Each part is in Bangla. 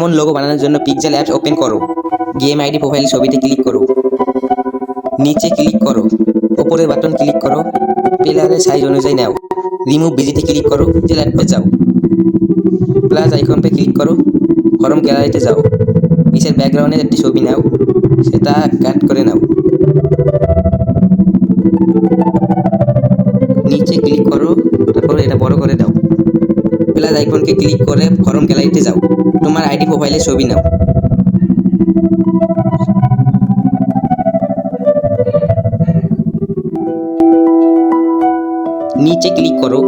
এমন লোগো বানানোর জন্য পিক্সেল অ্যাপস ওপেন করো। গেম আইডি প্রোফাইল ছবিতে ক্লিক করো। নিচে ক্লিক করো। ওপরের বাটন ক্লিক করো। প্লেয়ারের সাইজ অনুযায়ী নাও। রিমুভ বিজিতে ক্লিক করো। যে অ্যাপে যাও প্লাস আইকন পে ক্লিক করো। ফরম গ্যালারিতে যাও। নিচের ব্যাকগ্রাউন্ডের একটি ছবি নাও। সেটা কাট করে নাও। নিচে ক্লিক করো। তারপর এটা বড় করে দাও। প্লাস আইকনকে ক্লিক করে ফর্ম গ্যালারিতে যাও। তোমার আইডি প্রোফাইলের ছবি নাও। নিচে ক্লিক করো,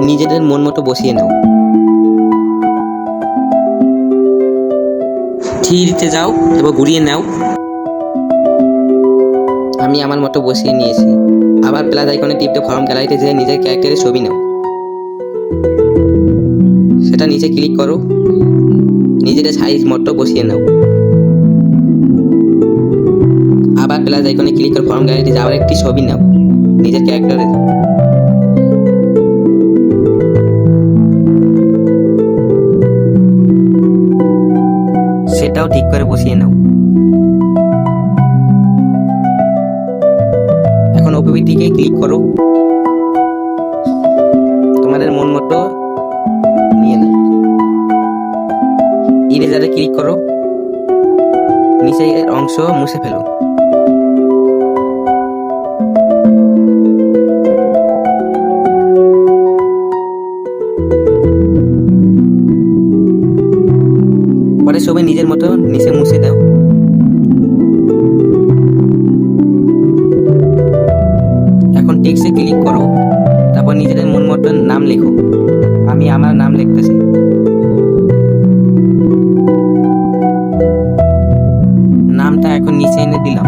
নিজেদের মন মতো বসিয়ে নাও। থ্রিতে যাও এবং ঘুরিয়ে নাও। আমি আমার মতো বসিয়ে নিয়েছি। আবার প্লাস আইকনে টিপতে ফর্ম গ্যালারিতে যেয়ে নিজের ক্যারেক্টারের ছবি নাও। সেটা নিচে ক্লিক করো। নিজের সাইজ মতো বসিয়ে নাও। আবার প্লাস আইকনে ক্লিক করে ফর্ম গ্যালারিতে যাওয়ার একটি ছবি নাও, নিজের ক্যারেক্টারের সেটাও ঠিক করে বসিয়ে নাও। এখন ওপিটিকে ক্লিক করো। তোমাদের মন মতো ইরেজারে ক্লিক করো। নিচের অংশ মুছে ফেলো। পরে সবাই নিজের মতো নিচে মুছে দাও। এখন টেক্সটে ক্লিক করো। তারপর নিজেদের মন মতো নাম লেখো। আমি আমার নাম লিখতেছি। নিচে এনে দিলাম।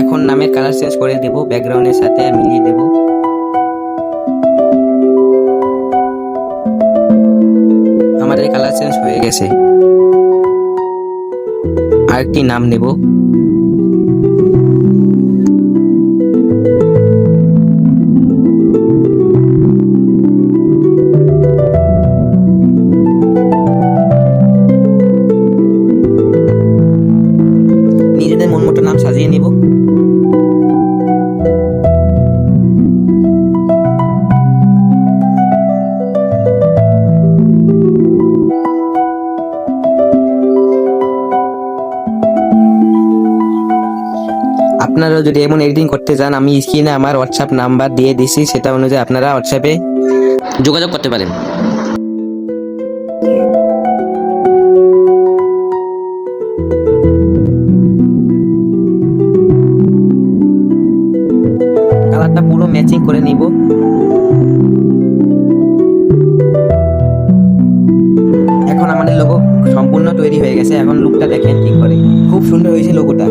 এখন নামের কালার চেঞ্জ করে দেব ব্যাকগ্রাউন্ডের সাথে মিলিয়ে দেব। আমাদের কালার চেঞ্জ হয়ে গেছে। আরেকটি নাম নেব। মন মতো নাম সাজিয়ে নিব। আপনারা যদি এমন এডিটিং করতে চান আমি স্ক্রিনে আমার হোয়াটসঅ্যাপ নাম্বার দিয়ে দিছি, সেটা অনুযায়ী আপনারা হোয়াটসঅ্যাপে যোগাযোগ করতে পারেন। কালারটা পুরো ম্যাচিং করে নিব। এখন আমাদের লোগো সম্পূর্ণ তৈরি হয়ে গেছে। এখন লুকটা দেখেন কি করে। খুব সুন্দর হয়েছে লোগোটা